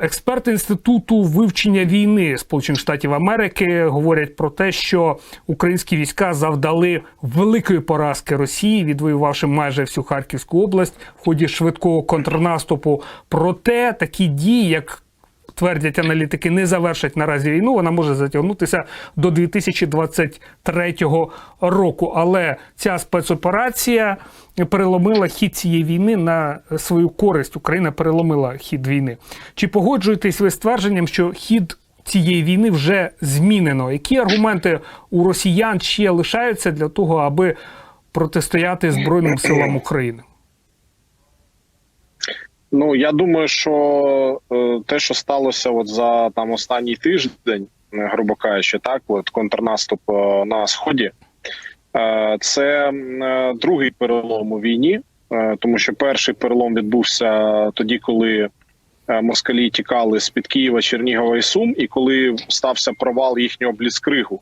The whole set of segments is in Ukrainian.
Експерти інституту вивчення війни Сполучених Штатів Америки говорять про те, що українські війська завдали великої поразки Росії, відвоювавши майже всю Харківську область в ході швидкого контрнаступу. Проте такі дії, як твердять аналітики, не завершать наразі війну. Вона може затягнутися до 2023 року. Але ця спецоперація переломила хід цієї війни на свою користь. Україна переломила хід війни. Чи погоджуєтесь ви з твердженням, що хід цієї війни вже змінено? Які аргументи у росіян ще лишаються для того, аби протистояти Збройним силам України? Ну я думаю, що е, те, що сталося, от за там останній тиждень, е, грубо кажучи, так, от контрнаступ е, на сході, це е, другий перелом у війні, е, тому що перший перелом відбувся тоді, коли е, москалі тікали з під Києва, Чернігова і Сум, і коли стався провал їхнього бліцкригу.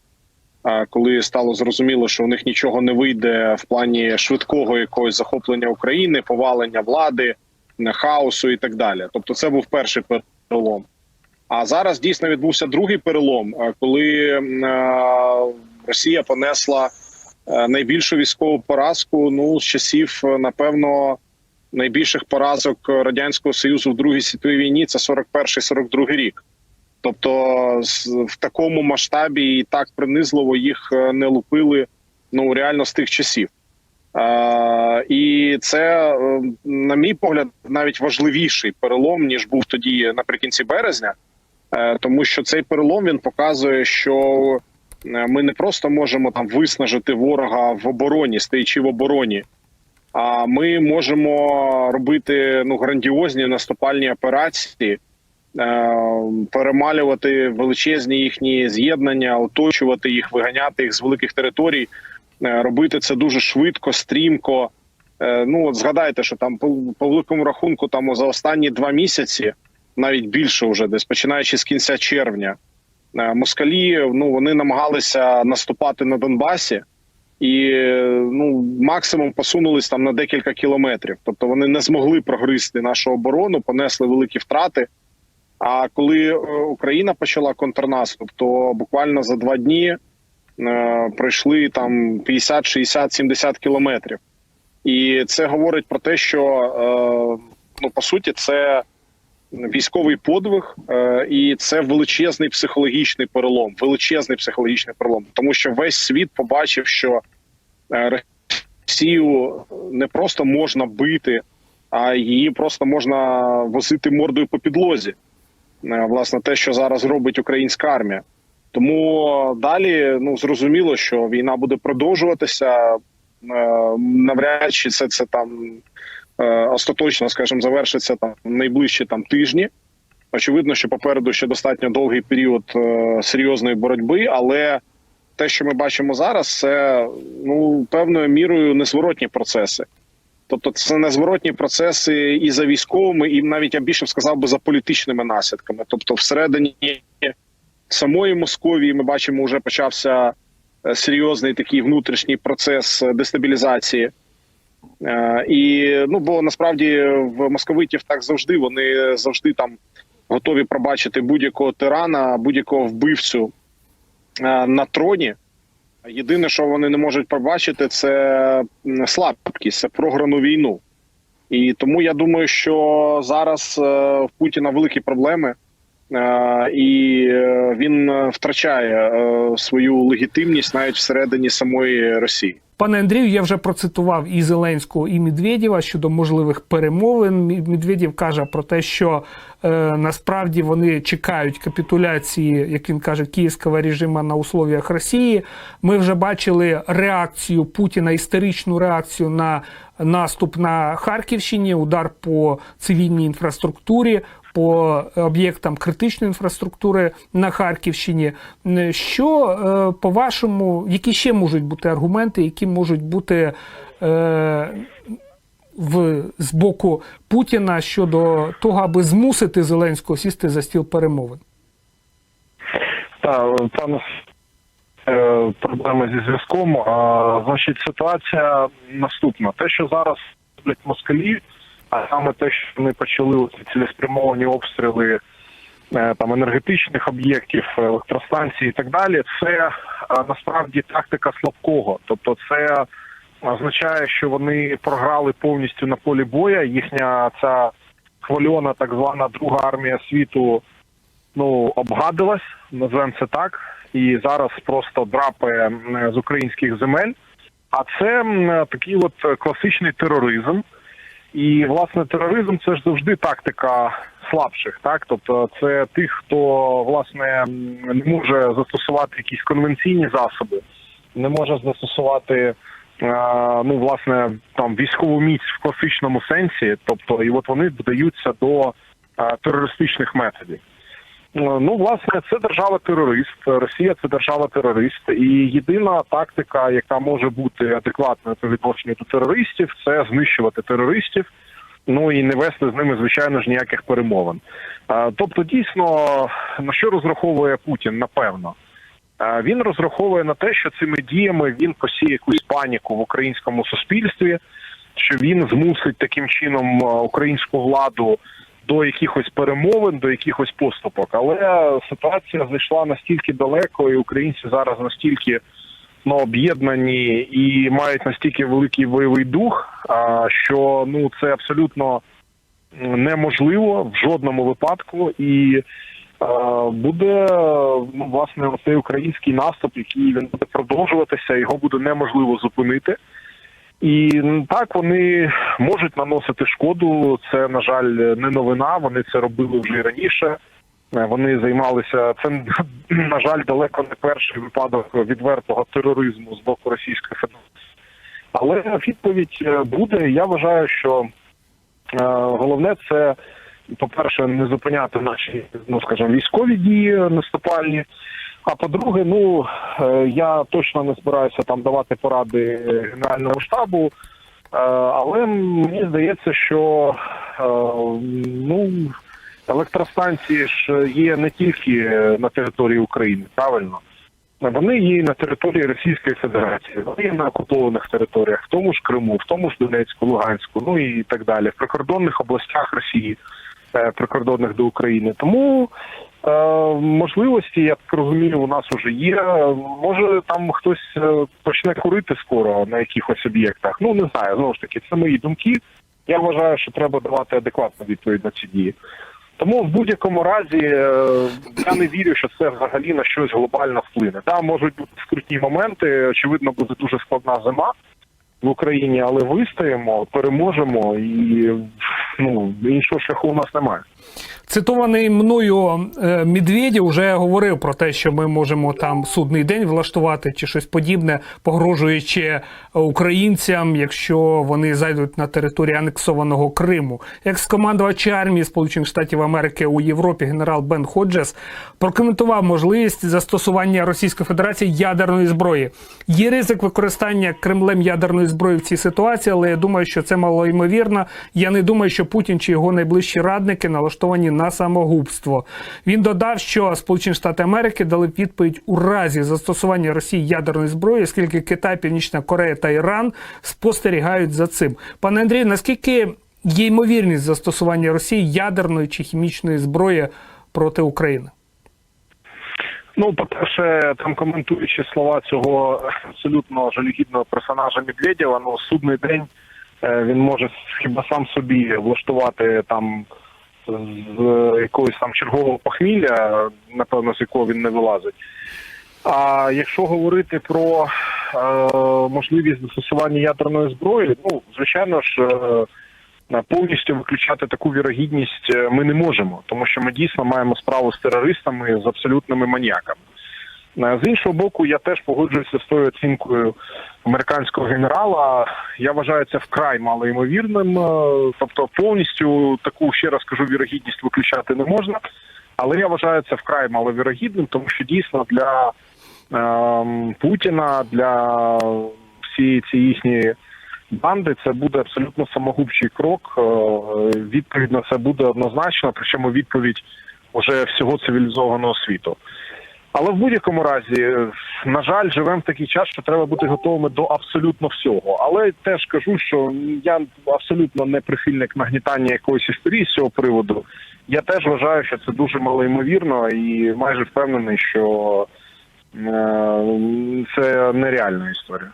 е, Коли стало зрозуміло, що у них нічого не вийде в плані швидкого якогось захоплення України, повалення влади, хаосу і так далі. Тобто, це був перший перелом. А зараз дійсно відбувся другий перелом, е, коли е, Росія понесла е, найбільшу військову поразку. Ну з часів, е, напевно, найбільших поразок радянського союзу в Другій світовій війні це 41-42 рік. Тобто, в такому масштабі і так принизливо їх е, не лупили ну реально з тих часів. Е, і це, е, на мій погляд, навіть важливіший перелом ніж був тоді наприкінці березня, Е, тому що цей перелом він показує, що е, ми не просто можемо там виснажити ворога в обороні, стоячи в обороні. А ми можемо робити ну грандіозні наступальні операції, е, перемалювати величезні їхні з'єднання, оточувати їх, виганяти їх з великих територій, е, робити це дуже швидко, стрімко. Е, Ну от згадайте, що там по, по великому рахунку, там за останні два місяці, навіть більше вже десь починаючи з кінця червня, е, москалі ну вони намагалися наступати на Донбасі. І ну максимум посунулись там на декілька кілометрів. Тобто вони не змогли прогризти нашу оборону, понесли великі втрати. А коли е, Україна почала контрнаступ, то буквально за два дні е, пройшли там 50, 60, 70 кілометрів. І це говорить про те, що е, ну по суті це військовий подвиг, е, і це величезний психологічний перелом, величезний психологічний перелом, тому що весь світ побачив, що е, Росію не просто можна бити, а її просто можна возити мордою по підлозі. Е, Власне, те, що зараз робить українська армія. Тому далі ну зрозуміло, що війна буде продовжуватися. Навряд чи це це там остаточно, скажімо, завершиться там найближчі там тижні. Очевидно, що попереду ще достатньо довгий період е, серйозної боротьби, але те, що ми бачимо зараз, це ну певною мірою незворотні процеси. Тобто, це незворотні процеси і за військовими, і навіть я більше сказав би за політичними наслідками. Тобто, всередині самої Московії ми бачимо, вже почався е, серйозний такий внутрішній процес е, дестабілізації. Е, І ну бо насправді в московитів так завжди вони завжди там готові пробачити будь-якого тирана, будь-якого вбивцю е, на троні. Єдине, що вони не можуть побачити, це слабкість, це програну війну. І тому я думаю, що зараз е, в Путіна великі проблеми, і він втрачає свою легітимність навіть всередині самої Росії. Пане Андрію, я вже процитував і Зеленського, і Медведєва щодо можливих перемовин. Медведєв каже про те, що е, насправді вони чекають капітуляції, як він каже, київського режиму на условіях Росії. Ми вже бачили реакцію Путіна, істеричну реакцію на наступ на Харківщині, удар по цивільній інфраструктурі. По об'єктам критичної інфраструктури на Харківщині, Е, що е, по вашому, які ще можуть бути аргументи, які можуть бути е, в з боку Путіна щодо того, аби змусити Зеленського сісти за стіл перемовин? Так, там е, проблеми зі зв'язком. А, значить, ситуація наступна. Те, що зараз роблять москалі, а саме те, що вони почали ці цілеспрямовані обстріли е, там енергетичних об'єктів, електростанцій і так далі, це насправді тактика слабкого. Тобто, це означає, що вони програли повністю на полі боя. Їхня ця хвильона, так звана друга армія світу, ну обгадилась, називаємо це так, і зараз просто драпає з українських земель. А це такий от класичний тероризм. І власне тероризм це ж завжди тактика слабших, так тобто це тих, хто власне не може застосувати якісь конвенційні засоби, не може застосувати е, ну власне там військову міць в класичному сенсі, тобто і от вони вдаються до е, терористичних методів. Е, Ну, власне, це держава-терорист. Росія це держава-терорист. І єдина тактика, яка може бути адекватною по відношенню до терористів, це знищувати терористів. Ну і не вести з ними, звичайно ж, ніяких перемовин. Е, Тобто, дійсно, на що розраховує Путін, напевно. Е, Він розраховує на те, що цими діями він посіє якусь паніку в українському суспільстві, що він змусить таким чином українську владу до якихось перемовин, до якихось поступок. Але ситуація зайшла настільки далеко, і українці зараз настільки ну, об'єднані і мають настільки великий бойовий дух, а, що ну це абсолютно неможливо в жодному випадку. І буде ну, власне цей український наступ, який він буде продовжуватися, його буде неможливо зупинити. І так вони можуть наносити шкоду. Це на жаль не новина. Вони це робили вже і раніше. Е, Вони займалися це на жаль далеко не перший випадок відвертого тероризму з боку Російської Федерації. Але відповідь е, буде. Я вважаю, що е, головне це, по-перше, не зупиняти наші, ну скажімо, військові дії наступальні. А по-друге, ну е, я точно не збираюся там давати поради Генеральному штабу, е, але мені здається, що е, ну електростанції ж є не тільки на території України, правильно. Вони є на території Російської Федерації, вони є на окупованих територіях, в тому ж Криму, в тому ж Донецьку, Луганську, ну і так далі, в прикордонних областях Росії, прикордонних до України. Тому можливості, я так розумію, у нас вже є. Може, там хтось е, почне курити скоро на якихось об'єктах. Ну не знаю, знову ж таки, це мої думки. Я вважаю, що треба давати адекватну відповідь на ці дії. Тому в будь-якому разі е, я не вірю, що це взагалі на щось глобально вплине. Там можуть бути скрутні моменти. Очевидно, буде дуже складна зима в Україні, але вистоїмо, переможемо і ну іншого шляху у нас немає. Цитований мною е, Медведєв вже говорив про те, що ми можемо там судний день влаштувати чи щось подібне, погрожуючи українцям, якщо вони зайдуть на територію анексованого Криму. Екс-командувач армії Сполучених Штатів Америки у Європі генерал Бен Ходжес прокоментував можливість застосування Російської Федерації ядерної зброї. Є ризик використання Кремлем ядерної зброї в цій ситуації, але я думаю, що це малоймовірно. Я не думаю, що Путін чи його найближчі радники налаштовані на самогубство. Він додав, що Сполучені Штати Америки дали відповідь у разі застосування Росії ядерної зброї, оскільки Китай, Північна Корея та Іран спостерігають за цим. Пане Андрій, наскільки є ймовірність застосування Росії ядерної чи хімічної зброї проти України? Ну, по-перше, там коментуючи слова цього абсолютно жалюгідного персонажа Медведєва, ну судний день е, він може хіба сам собі влаштувати там з якогось там чергового похмілля, напевно, з якого він не вилазить. А якщо говорити про е, можливість застосування ядерної зброї, ну звичайно ж. Е, Повністю виключати таку вірогідність е, ми не можемо, тому що ми дійсно маємо справу з терористами, з абсолютними маніяками. Е, З іншого боку, я теж погоджуюся з тою оцінкою американського генерала. Я вважаю це вкрай малоймовірним. е, Тобто, повністю таку ще раз кажу, вірогідність виключати не можна. Але я вважаю це вкрай маловірогідним, тому що дійсно для е, Путіна, для всієї цієї їхньої банди це буде абсолютно самогубчий крок. Е, Відповідь на це буде однозначно, причому відповідь вже всього цивілізованого світу. Але в будь-якому разі, е, на жаль, живемо в такий час, що треба бути готовими до абсолютно всього. Але теж кажу, що я абсолютно не прихильник нагнітання якоїсь історії з цього приводу. Я теж вважаю, що це дуже малоймовірно і майже впевнений, що е, це нереальна історія.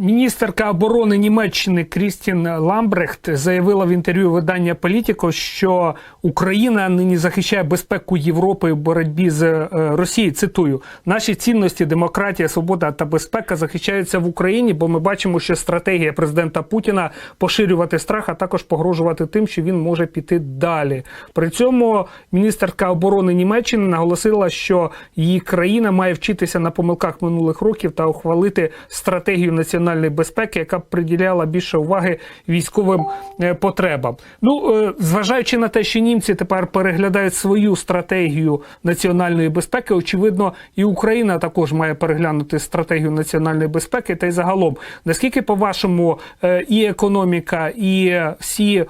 Міністерка оборони Німеччини Крістін Ламбрехт заявила в інтерв'ю видання Політіко, що Україна нині захищає безпеку Європи в боротьбі з е, Росією. Цитую: наші цінності, демократія, свобода та безпека захищаються в Україні, бо ми бачимо, що стратегія президента Путіна поширювати страх, а також погрожувати тим, що він може піти далі. При цьому міністерка оборони Німеччини наголосила, що її країна має вчитися на помилках минулих років та ухвалити стратегію національної безпеки, яка б приділяла більше уваги військовим е, потребам. Ну е, зважаючи на те, що німці тепер переглядають свою стратегію національної безпеки, очевидно, і Україна також має переглянути стратегію національної безпеки. Та й загалом, наскільки по-вашому е, і економіка, і всі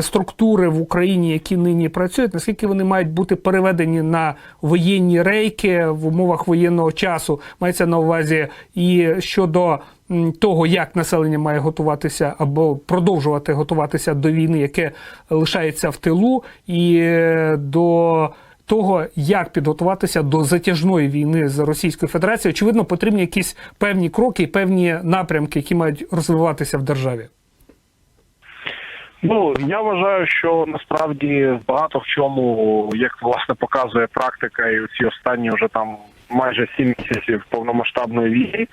структури в Україні, які нині працюють, наскільки вони мають бути переведені на воєнні рейки в умовах воєнного часу, мається на увазі і щодо того, як населення має готуватися або продовжувати готуватися до війни, яке лишається в тилу, і е, до того, як підготуватися до затяжної війни з Російською Федерацією, очевидно, потрібні якісь певні кроки, певні напрямки, які мають розвиватися в державі. Ну я вважаю, що насправді багато в чому, як власне показує практика, і ці останні вже там майже сім місяців повномасштабної війни,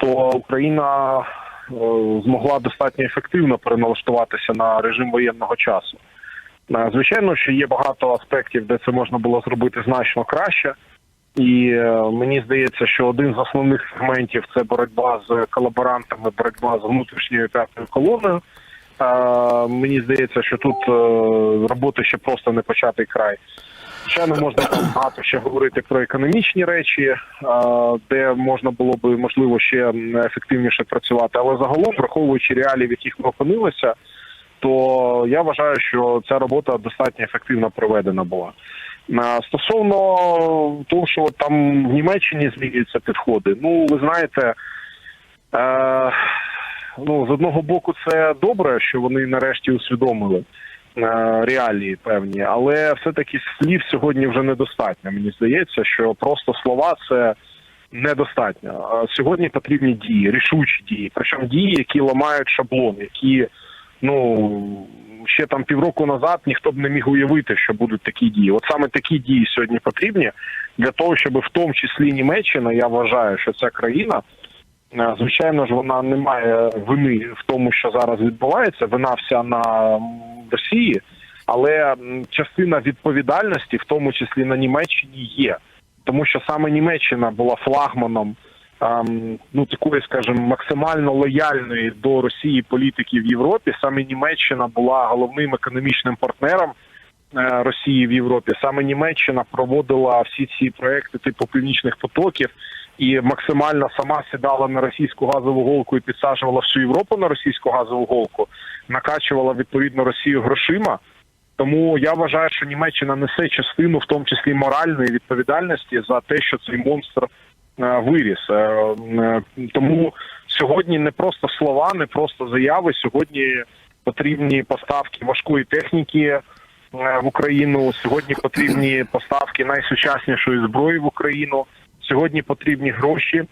то Україна е, змогла достатньо ефективно переналаштуватися на режим воєнного часу. Е, Звичайно, що є багато аспектів, де це можна було зробити значно краще. І е, мені здається, що один з основних сегментів це боротьба з колаборантами, боротьба з внутрішньою п'ятою колоною. Мені здається, що тут роботи ще просто не початий край. Звичайно, можна там багато ще говорити про економічні речі, е, де можна було би можливо ще ефективніше працювати. Але загалом, враховуючи реалії, в яких ми опинилися, то я вважаю, що ця робота достатньо ефективно проведена була. Е, Стосовно того, що там в Німеччині змінюються підходи, ну ви знаєте. Е, ну з одного боку, це добре, що вони нарешті усвідомили реалії певні, але все-таки слів сьогодні вже недостатньо. Мені здається, що просто слова це недостатньо. Сьогодні потрібні дії, рішучі дії, причому дії, які ламають шаблон, які ну ще там півроку назад ніхто б не міг уявити, що будуть такі дії. От саме такі дії сьогодні потрібні для того, щоб в тому числі Німеччина, я вважаю, що ця країна. Е, Звичайно ж, вона не має вини в тому, що зараз відбувається. Вина вся на Росії, але частина відповідальності, в тому числі на Німеччині, є, тому що саме Німеччина була флагманом ем, ну такої, скажімо, максимально лояльної до Росії політики в Європі. Саме Німеччина була головним економічним партнером. е, Росії в Європі саме Німеччина проводила всі ці проекти типу північних потоків і максимально сама сідала на російську газову голку і підсаджувала всю Європу на російську газову голку, накачувала відповідно Росію грошима. Тому я вважаю, що Німеччина несе частину, в тому числі моральної відповідальності за те, що цей монстр е, виріс. Е, е, Тому сьогодні не просто слова, не просто заяви. Сьогодні потрібні поставки важкої техніки в Україну. Сьогодні потрібні поставки найсучаснішої зброї в Україну. Сьогодні потрібні гроші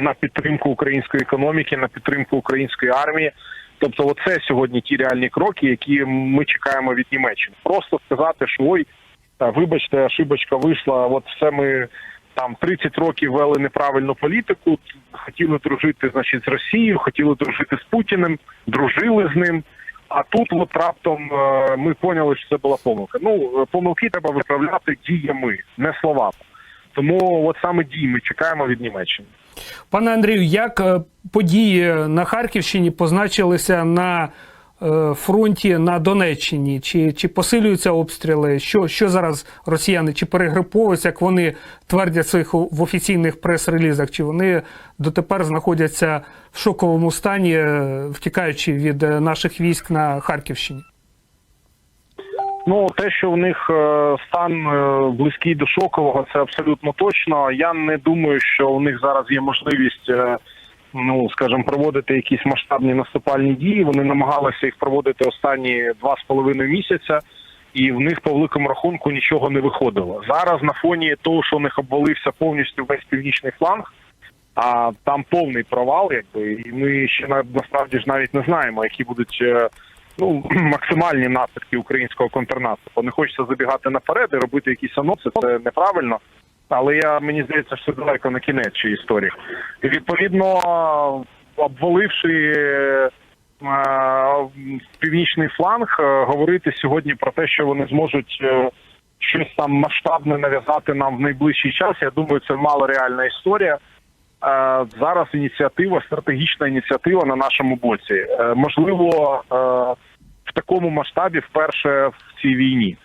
на підтримку української економіки, на підтримку української армії. Тобто, оце сьогодні ті реальні кроки, які ми чекаємо від Німеччини. Просто сказати, що ой, вибачте, ошибочка вийшла. От все ми там 30 років вели неправильну політику. Хотіли дружити, значить, з Росією, хотіли дружити з Путіним, дружили з ним. А тут от раптом е, ми поняли, що це була помилка. Ну е, помилки треба виправляти діями, не словами. Тому от саме дії ми чекаємо від Німеччини. Пане Андрію, як е, події на Харківщині позначилися на е, фронті на Донеччині? Чи, чи посилюються обстріли? Що, що зараз росіяни чи перегруповуються, як вони твердять своїх в офіційних прес-релізах? Чи вони дотепер знаходяться в шоковому стані, е, втікаючи від наших військ на Харківщині? Ну, те, що в них е, стан е, близький до шокового, це абсолютно точно. Я не думаю, що у них зараз є можливість, е, ну скажімо, проводити якісь масштабні наступальні дії. Вони намагалися їх проводити останні два з половиною місяця, і в них по великому рахунку нічого не виходило. Зараз на фоні того, що у них обвалився повністю весь північний фланг. А там повний провал, якби і ми ще на- насправді ж навіть не знаємо, які будуть ну максимальні наслідки українського контрнаступу. Не хочеться забігати наперед і робити якісь анонси. Це неправильно. Але я мені здається, що далеко на кінець цієї історії. І відповідно, обваливши е, північний фланг, е, говорити сьогодні про те, що вони зможуть е, щось там масштабне нав'язати нам в найближчий час. Я думаю, це мало реальна історія. Е, Зараз ініціатива, стратегічна ініціатива на нашому боці. Е, Можливо, е, такому масштабі вперше в цій війні.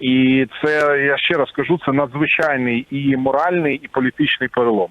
І це я ще раз кажу, це надзвичайний і моральний, і політичний перелом.